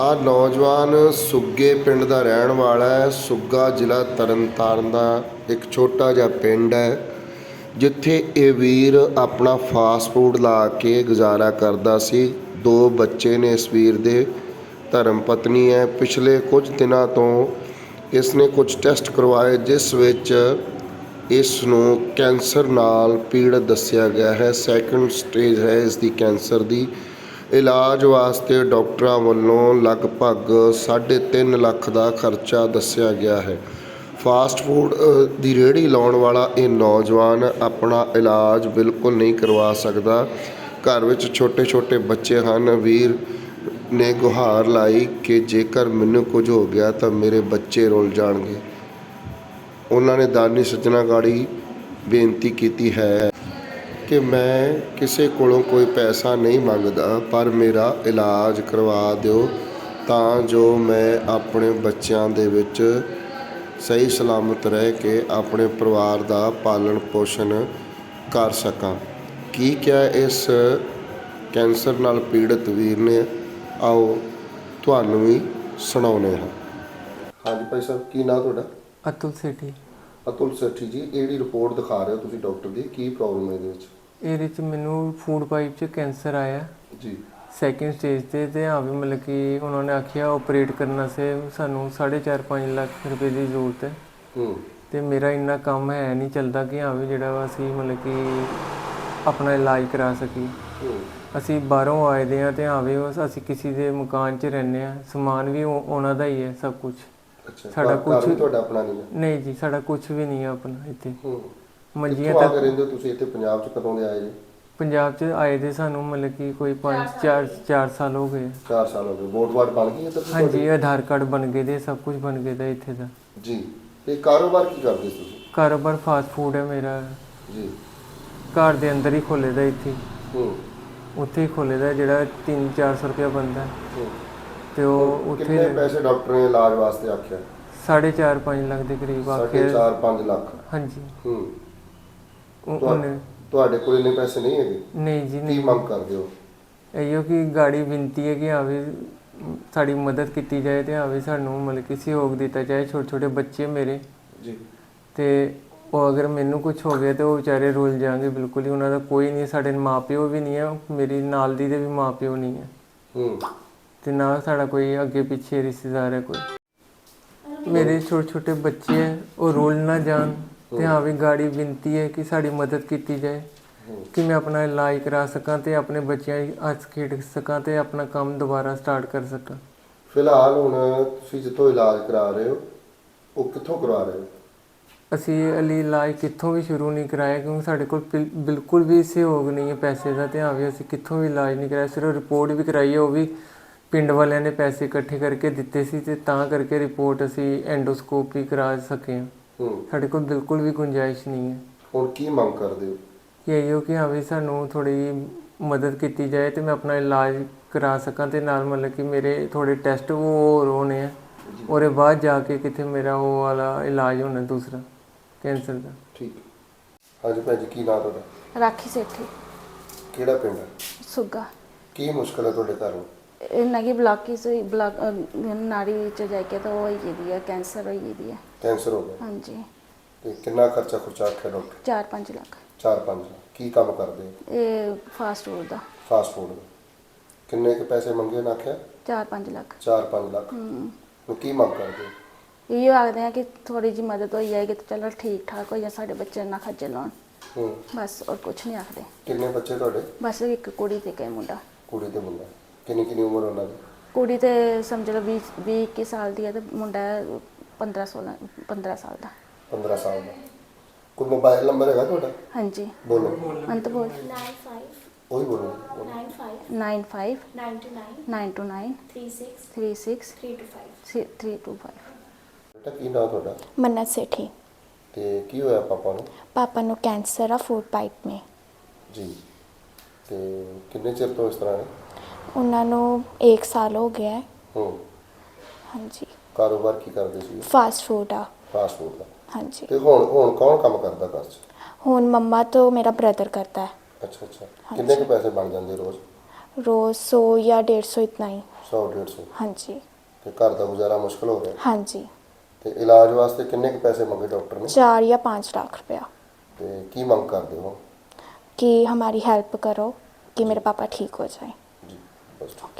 ਆਹ ਨੌਜਵਾਨ ਸੁੱਗੇ ਪਿੰਡ ਦਾ ਰਹਿਣ ਵਾਲਾ ਹੈ, ਸੁੱਗਾ ਜ਼ਿਲ੍ਹਾ ਤਰਨਤਾਰਨ ਦਾ ਇੱਕ ਛੋਟਾ ਜਿਹਾ ਪਿੰਡ ਹੈ, ਜਿੱਥੇ ਇਹ ਵੀਰ ਆਪਣਾ ਫਾਸਟ ਫੂਡ ਲਾ ਕੇ ਗੁਜ਼ਾਰਾ ਕਰਦਾ ਸੀ। ਦੋ ਬੱਚੇ ਨੇ ਇਸ ਵੀਰ ਦੇ, ਧਰਮ ਪਤਨੀ ਹੈ। ਪਿਛਲੇ ਕੁਝ ਦਿਨਾਂ ਤੋਂ ਇਸ ਨੇ ਕੁਝ ਟੈਸਟ ਕਰਵਾਏ, ਜਿਸ ਵਿੱਚ ਇਸ ਨੂੰ ਕੈਂਸਰ ਨਾਲ ਪੀੜਤ ਦੱਸਿਆ ਗਿਆ ਹੈ। ਸੈਕੰਡ ਸਟੇਜ ਹੈ ਇਸ ਦੀ ਕੈਂਸਰ ਦੀ। ਇਲਾਜ ਵਾਸਤੇ ਡਾਕਟਰਾਂ ਵੱਲੋਂ ਲਗਭਗ 3.5 ਲੱਖ ਦਾ ਖਰਚਾ ਦੱਸਿਆ ਗਿਆ ਹੈ। ਫਾਸਟ ਫੂਡ ਦੀ ਰੇਹੜੀ ਲਾਉਣ ਵਾਲਾ ਇਹ ਨੌਜਵਾਨ ਆਪਣਾ ਇਲਾਜ ਬਿਲਕੁਲ ਨਹੀਂ ਕਰਵਾ ਸਕਦਾ। ਘਰ ਵਿੱਚ ਛੋਟੇ-ਛੋਟੇ ਬੱਚੇ ਹਨ। ਵੀਰ ਨੇ ਗੁਹਾਰ ਲਾਈ ਕਿ ਜੇਕਰ ਮੈਨੂੰ ਕੁਝ ਹੋ ਗਿਆ ਤਾਂ ਮੇਰੇ ਬੱਚੇ ਰੁੱਲ ਜਾਣਗੇ। ਉਹਨਾਂ ਨੇ ਦਾਨੀ ਸੱਜਣਾ ਗਾੜੀ ਬੇਨਤੀ ਕੀਤੀ ਹੈ। ਕਿ ਮੈਂ ਕਿਸੇ ਕੋਲੋਂ ਕੋਈ ਪੈਸਾ ਨਹੀਂ ਮੰਗਦਾ ਪਰ ਮੇਰਾ ਇਲਾਜ ਕਰਵਾ ਦਿਓ ਤਾਂ ਜੋ ਮੈਂ ਆਪਣੇ ਬੱਚਿਆਂ ਦੇ ਵਿੱਚ ਸਹੀ ਸਲਾਮਤ ਰਹਿ ਕੇ ਆਪਣੇ ਪਰਿਵਾਰ ਦਾ ਪਾਲਣ ਪੋਸ਼ਣ ਕਰ ਸਕਾਂ। ਕੀ ਕਿਹਾ ਇਸ ਕੈਂਸਰ ਨਾਲ ਪੀੜਤ ਵੀਰ ਨੇ? ਆਓ ਤੁਹਾਨੂੰ ਵੀ ਸੁਣਾਉਨੇ ਹਾਂ। ਹਾਂਜੀ ਭਾਈ ਸਾਹਿਬ ਕੀ ਨਾਂ ਤੁਹਾਡਾ? ਅਤੁਲ ਸੇਠੀ। ਅਤੁਲ ਸੱਠੀ ਜੀ ਇਹ ਜਿਹੜੀ ਰਿਪੋਰਟ ਦਿਖਾ ਰਹੇ ਹੋ ਤੁਸੀਂ ਡਾਕਟਰ ਦੀ? ਕੀ ਪ੍ਰੋਬਲਮ ਹੈ ਇਹਦੇ ਵਿੱਚ? ਇਹਦੇ ਚ ਮੈਨੂੰ ਫੂਡ ਪਾਈਪ 'ਚ ਕੈਂਸਰ ਆਇਆ। ਜੀ। ਸੈਕਿੰਡ ਸਟੇਜ ਤੇ ਤੇ ਹਾਂ ਵੀ ਮਤਲਬ ਕਿ ਉਹਨਾਂ ਨੇ ਆਖਿਆ ਆਪਰੇਟ ਕਰਨ ਸੇ ਸਾਨੂੰ 4.5 ਲੱਖ ਰੁਪਏ ਦੀ ਜ਼ਰੂਰਤ ਹੈ। ਹੂੰ। ਤੇ ਮੇਰਾ ਇੰਨਾ ਕੰਮ ਹੈ ਨਹੀਂ ਚੱਲਦਾ ਕਿ ਹਾਂ ਵੀ ਜਿਹੜਾ ਵਾ ਅਸੀਂ ਮਤਲਬ ਕਿ ਆਪਣਾ ਇਲਾਜ ਕਰਾ ਸਕੀ ਅਸੀਂ ਬਾਹਰੋਂ ਆਏ ਦੇ ਆ ਤੇ ਹਾਂ ਵੀ ਉਸ- ਅਸੀਂ ਕਿਸੇ ਦੇ ਮਕਾਨ 'ਚ ਰਹਿੰਦੇ ਆ ਸਮਾਨ ਵੀ ਉਹ- ਉਹਨਾਂ ਦਾ ਹੀ ਹੈ ਸਭ ਕੁਝ ਅੱਛਾ। ਸਾਡਾ ਘਰ- ਘਰ ਵੀ ਕੁਛ- ਤੁਹਾਡਾ ਆਪਣਾ ਨਹੀਂ ਹੈ? ਨਹੀਂ ਜੀ ਸਾਡਾ ਕੁਝ ਵੀ ਨਹੀਂ ਹੈ ਆਪਣਾ ਇੱਥੇ। ਹੂੰ। ਮੰਜੀਆਂ ਕਿੱਥੋਂ ਆ ਤੱਕ ਕੇ ਰਹਿੰਦੇ ਹੋ ਤੁਸੀਂ ਇੱਥੇ ਪੰਜਾਬ ਚ ਕਦੋਂ ਦੇ ਆਏ ਜੀ? ਪੰਜਾਬ 'ਚ ਆਏ ਦੇ ਸਾਨੂੰ ਮਤਲਬ ਕਿ ਕੋਈ 5 4 4 ਸਾਲ ਹੋ ਗਏ। 4 ਸਾਲ ਹੋ ਗਏ। ਵੋਟ ਵਾਟ ਬਣ ਗਈ ਇੱਧਰ ਦੀ ਹਾਂਜੀ ਆਧਾਰ ਕਾਰਡ ਬਣ ਗਏ ਦੇ ਸਭ ਕੁਝ ਬਣ ਗਏ ਦਾ ਇੱਥੇ ਦਾ? ਜੀ। ਤੇ ਕਾਰੋਬਾਰ ਕੀ ਕਰਦੇ ਸੀ ਤੁਸੀਂ? ਕਾਰੋਬਾਰ ਫਾਸਟ ਫੂਡ ਹੈ ਮੇਰਾ। ਜੀ। ਘਰ ਦੇ ਅੰਦਰ ਹੀ ਖੋਲੇ ਦਾ ਇੱਥੇ। ਹੂੰ। ਉੱਥੇ ਹੀ ਖੋਲੇ ਦਾ ਜਿਹੜਾ 3-400 ਰੁਪਇਆ ਬੰਦਾ ਹੂੰ। ਤੇ ਉਹ ਉੱਥੇ ਕਿੰਨੇ ਪੈਸੇ ਡਾਕਟਰ ਨੇ ਇਲਾਜ ਵਾਸਤੇ ਆਖਿਆ? 4.5 ਲੱਖ ਦੇ ਕਰੀਬ ਆਖਿਆ। 4.5 ਲੱਖ। ਹਾਂਜੀ। ਹੂੰ। ਉਹ- ਤੁਹਾ- ਉਹਨੇ ਤੁਹਾਡੇ ਕੋਲ ਇੰਨੇ ਪੈਸੇ ਨਹੀਂ ਹੈਗੇ? ਨਹੀਂ ਜੀ ਕੀ ਨਹੀਂ। ਮੰਗ ਕਰਦੇ ਹੋ? ਇਹੋ ਕਿ ਗਾੜੀ ਬੇਨਤੀ ਹੈ ਕਿ ਹਾਂ ਵੀ ਸਾਡੀ ਮਦਦ ਕੀਤੀ ਜਾਏ ਤੇ ਹਾਂ ਵੀ ਸਾਨੂੰ ਮਤਲਬ ਕਿ ਸਹਿਯੋਗ ਦਿੱਤਾ ਜਾਏ ਛੋਟੇ ਛੋਟੇ ਬੱਚੇ ਮੇਰੇ। ਜੀ। ਤੇ ਉਹ ਅਗਰ ਮੈਨੂੰ ਕੁਝ ਹੋ ਗਿਆ ਤੇ ਉਹ ਵਿਚਾਰੇ ਰੁੱਲ ਜਾਣਗੇ ਬਿਲਕੁਲ ਹੀ। ਉਹਨਾਂ ਦਾ ਕੋਈ ਨਹੀਂ ਸਾਡੇ ਮਾਪਿਓ ਵੀ ਨਹੀਂ ਹੈ ਮੇਰੀ ਨਾਲ ਦੀ ਦੇ ਵੀ ਮਾਪਿਓ ਨਹੀਂ ਹੈ ਹੂੰ। ਤੇ ਨਾ ਸਾਡਾ ਕੋਈ ਅੱਗੇ ਪਿੱਛੇ ਰਿਸ਼ਤੇਦਾਰ ਹੈ ਕੋਈ। ਮੇਰੇ ਛੋਟੇ ਛੋਟੇ ਬੱਚੇ ਹੈ ਉਹ ਰੁੱਲ ਨਾ ਜਾਣ। ਤੇ ਹਾਂ ਵੀ ਗਾੜੀ ਬੇਨਤੀ ਹੈ ਕਿ ਸਾਡੀ ਮਦਦ ਕੀਤੀ ਜਾਏ। ਕਿ ਮੈਂ ਆਪਣਾ ਇਲਾਜ ਕਰਾ ਸਕਾਂ ਤੇ ਆਪਣੇ ਬੱਚਿਆਂ ਦੀ ਹੱਥ ਖੇਡ ਸਕਾਂ ਤੇ ਆਪਣਾ ਕੰਮ ਦੁਬਾਰਾ ਸਟਾਰਟ ਕਰ ਸਕਾਂ ਫਿਲਹਾਲ ਹੁਣ ਤੁਸੀਂ ਜਿੱਥੋਂ ਇਲਾਜ ਕਰਾ ਰਹੇ ਹੋ ਉਹ ਕਿੱਥੋਂ ਕਰਵਾ ਰਹੇ ਹੋ ਅਸੀਂ ਅਲੀ ਇਲਾਜ ਕਿੱਥੋਂ ਵੀ ਸ਼ੁਰੂ ਨਹੀਂ ਕਰਾਇਆ ਕਿਉਂਕਿ ਸਾਡੇ ਕੋਲ ਬਿਲ- ਬਿਲਕੁਲ ਵੀ ਸਹਿਯੋਗ ਨਹੀਂ ਹੈ ਪੈਸੇ ਦਾ ਤੇ ਹਾਂ ਵੀ ਅਸੀਂ ਕਿੱਥੋਂ ਵੀ ਇਲਾਜ ਨਹੀਂ ਕਰਾਇਆ ਸਿਰਫ ਰਿਪੋਰਟ ਵੀ ਕਰਾਈ ਹੈ ਉਹ ਵੀ ਪਿੰਡ ਵਾਲਿਆਂ ਨੇ ਪੈਸੇ ਇਕੱਠੇ ਕਰਕੇ ਦਿੱਤੇ ਸੀ ਤੇ ਤਾਂ ਕਰਕੇ ਰਿਪੋਰਟ ਅਸੀਂ ਐਂਡੋਸਕੋਪ ਕਰਾ ਸਕੇ ਹੂੰ ਸਾਡੇ ਕੋਲ ਬਿਲਕੁਲ ਵੀ ਗੁੰਜਾਇਸ਼ ਨਹੀਂ ਹੈ। ਹੁਣ ਕੀ ਮੰਗ ਕਰਦੇ ਹੋ? ਕਿ ਇਹੋ ਕਿ ਹਾਂ ਵੀ ਸਾਨੂੰ ਥੋੜੀ ਮਦਦ ਕੀਤੀ ਜਾਏ ਤੇ ਮੈਂ ਆਪਣਾ ਇਲਾਜ ਕਰਾ ਸਕਾਂ ਤੇ ਨਾਲ ਮਤਲਬ ਕਿ ਮੇਰੇ ਥੋੜੇ ਟੈਸਟ ਉਹ ਹੋਰ ਹੋਣੇ ਆ। ਉਹਦੇ ਬਾਅਦ ਜਾ ਕੇ ਕਿਤੇ ਮੇਰਾ ਉਹ ਵਾਲਾ ਇਲਾਜ ਹੋਣਾ ਦੂਸਰਾ ਕੈਂਸਰ ਦਾ। ਠੀਕ। ਹਾਂਜੀ ਭੈਣ ਜੀ ਕੀ ਨਾਂ ਤੁਹਾਡਾ? ਰਾਖੀ ਸੇਠੀ। ਕਿਹੜਾ ਪਿੰਡ ਹੈ? ਸੁੱਗਾ। ਕੀ ਮੁਸ਼ਕਲ ਹੈ ਤੁਹਾਡੇ ਘਰ? ਹੋਈ ਬਲਾਕ ਅਹ, ਨਾੜੀ ਚ ਜਾ ਕੇ ਤਾਂ ਉਹ ਹੋਈ ਦੀ ਹੈ ਕੈਂਸਰ ਹੋਈ ਦੀ ਹੈ ਕੈਂਸਰ ਹੋ ਗਿਆ? ਹਾਂਜੀ। ਤੇ ਕਿੰਨਾ ਖਰਚਾ ਖੁਰਚਾ ਆਖਿਆ ਡਾਕਟਰ 4-5 ਲੱਖ। 4-5 ਕੀ ਕੰਮ ਕਰਦੇ? ਹੋ ਇਹ ਫਾਸਟ ਫੂਡ ਦਾ। ਫਾਸਟ ਫੂਡ ਦਾ। ਕਿੰਨੇ ਕੁ ਪੈਸੇ ਮੰਗੇ ਨਾ ਆਖਿਆ? 4-5 ਲੱਖ। 4-5 ਲੱਖ। ਹੁਣ ਕੀ ਮੰਗ ਕਰਦੇ? ਹੋ ਇਹ ਆਖਦੇ ਆ ਕਿ ਥੋੜੀ ਜੀ ਮਦਦ ਹੋਈ ਜਾਏ ਕਿ ਚਲੋ ਠੀਕ ਠਾਕ ਹੋ ਜਾ ਸਾਡੇ ਬੱਚੇ ਨਾ ਖੱਜਲ ਹੋਣ ਹੂੰ। ਬਸ ਔਰ ਕੁਝ ਨਹੀਂ ਆਖਦੇ। ਕਿੰਨੇ ਬੱਚੇ ਤੁਹਾਡੇ? ਬਸ ਇੱਕ ਕੁੜੀ ਤੇ ਇੱਕ ਮੁੰਡਾ। ਕੁੜੀ ਤੇ ਮੁੰਡਾ। ਕਿੰਨੀ ਕਿੰਨੀ ਉਮਰ ਉਹਨਾਂ ਦੀ ਕੁੜੀ ਤੇ ਸਮਝ ਲਓ 20 20 21 ਸਾਲ ਦੀ ਹੈ ਤੇ ਮੁੰਡਾ 15 16 15 ਸਾਲ ਦਾ 15 ਸਾਲ ਦਾ ਕੋਈ ਮੋਬਾਈਲ ਨੰਬਰ ਹੈਗਾ ਤੁਹਾਡਾ ਹਾਂਜੀ ਬੋਲੋ ਅੰਤ ਬੋਲ nine five ਉਹੀ ਬੋਲੋ ਬੋਲੋ। nine five 95 nine two nine 929 three six 36 three two five. 325 ਬੇਟਾ ਕੀ ਨਾਂ ਤੁਹਾਡਾ मन्नत सेठी ਤੇ ਕੀ ਹੋਇਆ ਪਾਪਾ ਨੂੰ पापा नु कैंसर आ फूड पाइप में ਜੀ ਤੇ ਕਿੰਨੇ ਚਿਰ ਤੋਂ ਇਸ ਤਰ੍ਹਾਂ ਹੈ ਉਹਨਾਂ ਨੂੰ 1 ਸਾਲ ਹੋ ਗਿਆ ਹੈ। ਹੂੰ। ਹਾਂਜੀ। ਕਾਰੋਬਾਰ ਕੀ ਕਰਦੇ ਸੀ? ਫਾਸਟ ਫੂਡ ਆ। ਫਾਸਟ ਫੂਡ ਦਾ। ਹਾਂਜੀ। ਤੇ ਹੁਣ ਹੁਣ ਕੌਣ ਕੰਮ ਕਰਦਾ ਘਰ 'ਚ? ਹੁਣ ਮੰਮਾ ਤੋਂ ਮੇਰਾ ਬ੍ਰਦਰ ਕਰਦਾ ਹੈ। ਅੱਛਾ ਅੱਛਾ। ਕਿੰਨੇ ਕੁ ਪੈਸੇ ਬਣ ਜਾਂਦੇ ਰੋਜ਼? ਰੋਜ਼ 100 ਜਾਂ 150 ਇਤਨਾ ਹੀ। 100 150 ਹਾਂਜੀ। ਤੇ ਘਰ ਦਾ ਗੁਜ਼ਾਰਾ ਮੁਸ਼ਕਲ ਹੋ ਗਿਆ ਹਾਂਜੀ। ਤੇ ਇਲਾਜ ਵਾਸਤੇ ਕਿੰਨੇ ਕੁ ਪੈਸੇ ਮੰਗੇ ਡਾਕਟਰ ਨੇ? 4 ਜਾਂ 5 ਲੱਖ ਰੁਪਇਆ। ਤੇ ਕੀ ਮੰਗ ਕਰਦੇ ਹੋ? ਕਿ ਹਮਾਰੀ ਹੈਲਪ ਕਰੋ ਕਿ ਮੇਰੇ ਪਾਪਾ ਠੀਕ ਹੋ ਜਾਏ। was talking.